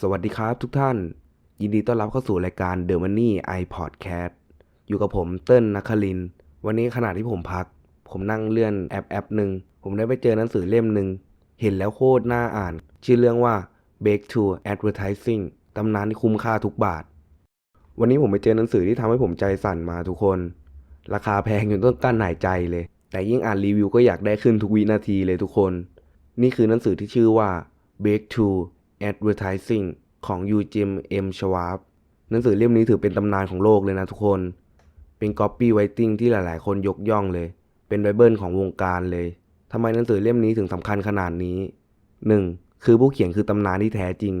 สวัสดีครับทุกท่าน ยินดีต้อนรับเข้าสู่รายการ The Money i Podcast อยู่กับผมเติ้ลนัคลิน วันนี้ขณะที่ผมพัก ผมนั่งเลื่อนแอปแอปหนึ่งผมได้ไปเจอหนังสือเล่มหนึ่งเห็นแล้วโคตรน่าอ่าน ชื่อเรื่องว่า Break to Advertising ตำนานที่คุ้มค่าทุกบาท วันนี้ผมไปเจอหนังสือที่ทำให้ผมใจสั่นมาทุกคน ราคาแพงจนต้องกั้นหายใจเลย แต่ยิ่งอ่านรีวิวก็อยากได้ขึ้นทุกวินาทีเลยทุกคน นี่คือหนังสือที่ชื่อว่า Break to Advertising ของยูจิมเอ็มชวาบหนังสือเล่มนี้ถือเป็นตำนานของโลกเลยนะทุกคน เป็น copywriting ที่หลายๆ คนยกย่องเลย เป็นไบเบิลของวงการเลยทำไมหนังสือเล่มนี้ถึงสำคัญขนาดนี้ 1. คือผู้เขียนคือตำนานที่แท้จริง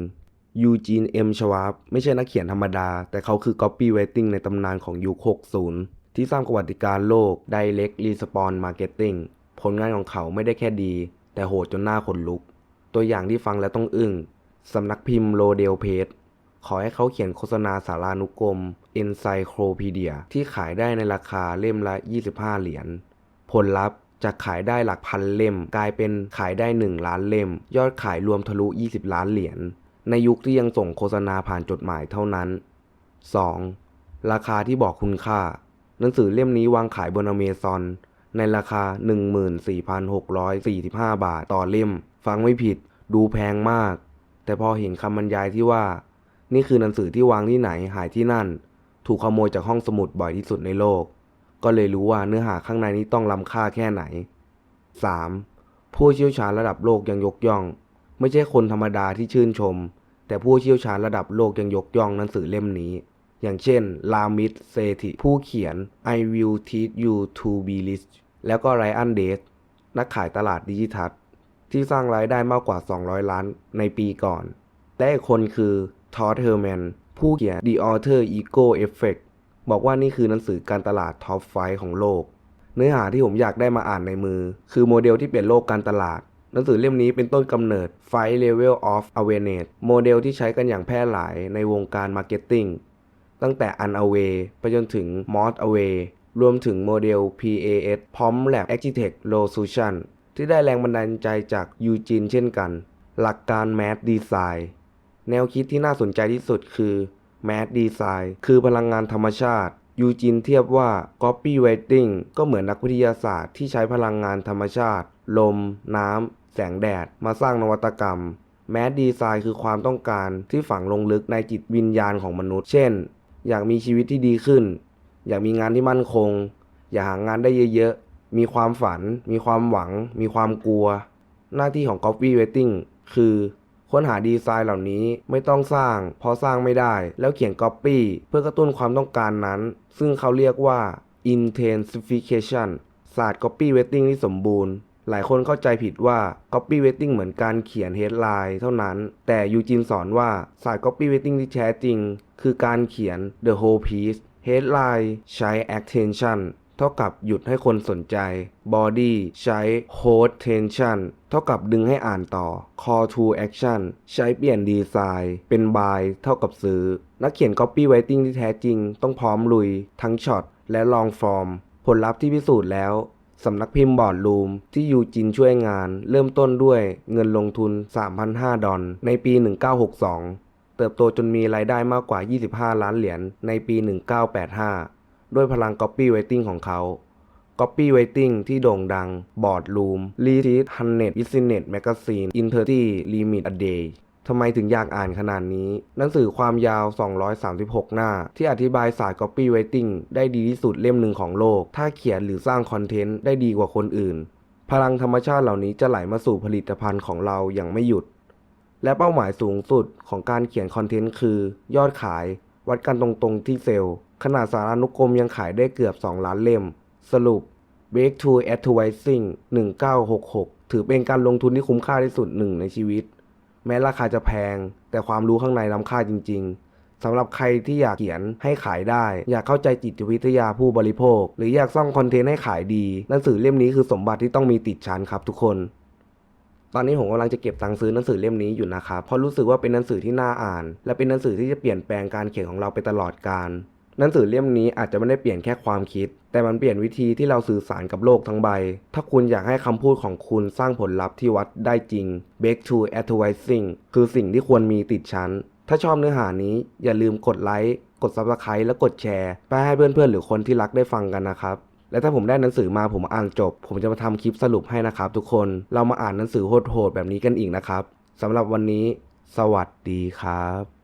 ยูจีนเอ็มชวาบไม่ใช่นักเขียนธรรมดา แต่เขาคือ copywriting ในตำนานของยุค 60 ที่สร้างประวัติการโลก Direct Response Marketing ผลงานของเขาไม่ได้แค่ดี แต่โหดจนหน้าขนลุก ตัวอย่างที่ฟังแล้วต้องอึ้งสำนักพิมพ์โลเดลเพจขอให้เขาเขียนโฆษณาสารานุกรม Encyclopedia ที่ขายได้ในราคาเล่มละ 25 เหรียญ ผลลัพธ์จากขายได้หลักพันเล่ม กลายเป็นขายได้ 1 ล้านเล่ม ยอดขายรวมทะลุ 20 ล้านเหรียญ ในยุคที่ยังส่งโฆษณาผ่านจดหมายเท่านั้น 2. ราคาที่บอกคุณค่า หนังสือเล่มนี้วางขายบนอเมซอนในราคา 14,645 บาทต่อเล่ม ฟังไม่ผิด ดูแพงมาก แต่พอเห็นคำบรรยายที่ว่า นี่คือหนังสือที่วางที่ไหนหายที่นั่น ถูกขโมยจากห้องสมุดบ่อยที่สุดในโลก ก็เลยรู้ว่าเนื้อหาข้างในนี้ต้องล้ำค่าแค่ไหน 3. ผู้เชี่ยวชาญระดับโลกยังยกย่อง ไม่ใช่คนธรรมดาที่ชื่นชม แต่ผู้เชี่ยวชาญระดับโลกยังยกย่องหนังสือเล่มนี้ อย่างเช่น ลามิดเซธิผู้เขียน I will teach you to be rich แล้วก็ไรอันเดสนักขายตลาดดิจิทัลที่สร้างรายได้มากกว่า 200 ล้านในปีก่อน และอีกคนคือทอ d เ h อร์แมนผู้เขียน The Author Ego Effect บอกว่านี่คือหนังสือการตลาดท็อปไฟของโลก เนื้อหาที่ผมอยากได้มาอ่านในมือ คือโมเดลที่เปลี่ยนโลกการตลาด หนังสือเล่มนี้เป็นต้นกำเนิด Five Level of Awareness โมเดลที่ใช้กันอย่างแพร่หลายในวงการมาร์เก็ตติ้ง ตั้งแต่ Unaway ไปจนถึง Mod Away รวมถึงโมเดล PAS พร้อม Lab Architect Resolution ที่ได้แรงบันดาลใจจากยูจีนเช่นกัน หลักการ Math Design แนวคิดที่น่าสนใจที่สุดคือ Math Design คือพลังงานธรรมชาติยูจินเทียบว่า Copywriting ก็เหมือนนักวิทยาศาสตร์ที่ใช้พลังงานธรรมชาติ ลม น้ำ แสงแดด มาสร้างนวัตกรรม แมสดีไซน์คือความต้องการที่ฝังลงลึกในจิตวิญญาณของมนุษย์ เช่น อยากมีชีวิตที่ดีขึ้น อยากมีงานที่มั่นคง อยากหางานได้เยอะๆ มีความฝัน มีความหวัง มีความกลัว หน้าที่ของ Copywriting คือค้นหาดีไซน์เหล่านี้ไม่ต้องสร้างเพราะสร้างไม่ได้ แล้วเขียน Copy เพื่อกระตุ้นความต้องการนั้น ซึ่งเขาเรียกว่า intensification ศาสตร์ Copywriting ที่สมบูรณ์ หลายคนเข้าใจผิดว่า Copywriting เหมือนการเขียน headline เท่านั้น แต่ยูจินสอนว่าศาสตร์ Copywriting ที่แท้จริง คือการเขียน the whole piece headline ใช้ attention เท่ากับหยุดให้คนสนใจ body ใช้ hold tension เท่ากับดึงให้อ่านต่อ call to action ใช้เปลี่ยนดีไซน์เป็น buy เท่ากับซื้อ นักเขียน copywriting ที่แท้จริง ต้องพร้อมลุย ทั้งช็อตและลองฟอร์ม ผลลัพธ์ที่พิสูจน์แล้ว สำนักพิมพ์บอร์ดรูมที่ยูจินช่วยงาน เริ่มต้นด้วยเงินลงทุน 3,500 ดอลในปี 1962 เติบโตจนมีรายได้มากกว่า 25 ล้านเหรียญในปี 1985 ด้วยพลัง Copywriting ของเขา Copywriting ที่โด่งดัง Boardroom Lead 100 Business Magazine in 30 Limit a Day ท ทำไมถึงอยากอ่านขนาดนี้ หนังสือความยาว 236 หน้า ที่อธิบายศาสตร์ Copywriting ได้ดีที่สุดเล่มหนึ่งของโลก ถ้าเขียนหรือสร้างคอนเทนต์ได้ดีกว่าคนอื่น พลังธรรมชาติเหล่านี้จะไหลมาสู่ผลิตภัณฑ์ของเราอย่างไม่หยุด และเป้าหมายสูงสุดของการเขียนคอนเทนต์คือยอดขาย วัดกันตรงๆที่เซลล์ ขนาดสารานุกรมยังขายได้เกือบ 2 ล้านเล่ม สรุป Break to Advertising 1966 ถือเป็นการลงทุนที่คุ้มค่าที่สุดหนึ่งในชีวิต แม้ราคาจะแพง แต่ความรู้ข้างในล้ำค่าจริง ๆสำหรับใครที่อยากเขียนให้ขายได้ อยากเข้าใจจิตวิทยาผู้บริโภค หรืออยากสร้างคอนเทนต์ให้ขายดี หนังสือเล่มนี้คือสมบัติที่ต้องมีติดชั้นครับทุกคน ตอนนี้ผมกำลังจะเก็บตังค์ซื้อหนังสือเล่มนี้อยู่นะครับเพราะรู้สึกว่าเป็นหนังสือที่น่าอ่าน และเป็นหนังสือที่จะเปลี่ยนแปลงการเขียนของเราไปตลอดกาล หนังสือเล่มนี้อาจจะไม่ได้เปลี่ยนแค่ความคิด แต่มันเปลี่ยนวิธีที่เราสื่อสารกับโลกทั้งใบ ถ้าคุณอยากให้คำพูดของคุณสร้างผลลัพธ์ที่วัดได้จริง Back to Advertising คือสิ่งที่ควรมีติดชั้น ถ้าชอบเนื้อหานี้อย่าลืมกดไลค์กด Subscribe และกดแชร์ไปให้เพื่อนๆ หรือคนที่รักได้ฟังกันนะครับ และถ้าผมได้หนังสือมาผมอ่านจบ ผมจะมาทำคลิปสรุปให้นะครับทุกคนเรามาอ่านหนังสือโหดๆแบบนี้กันอีกนะครับสำหรับวันนี้ สวัสดีครับ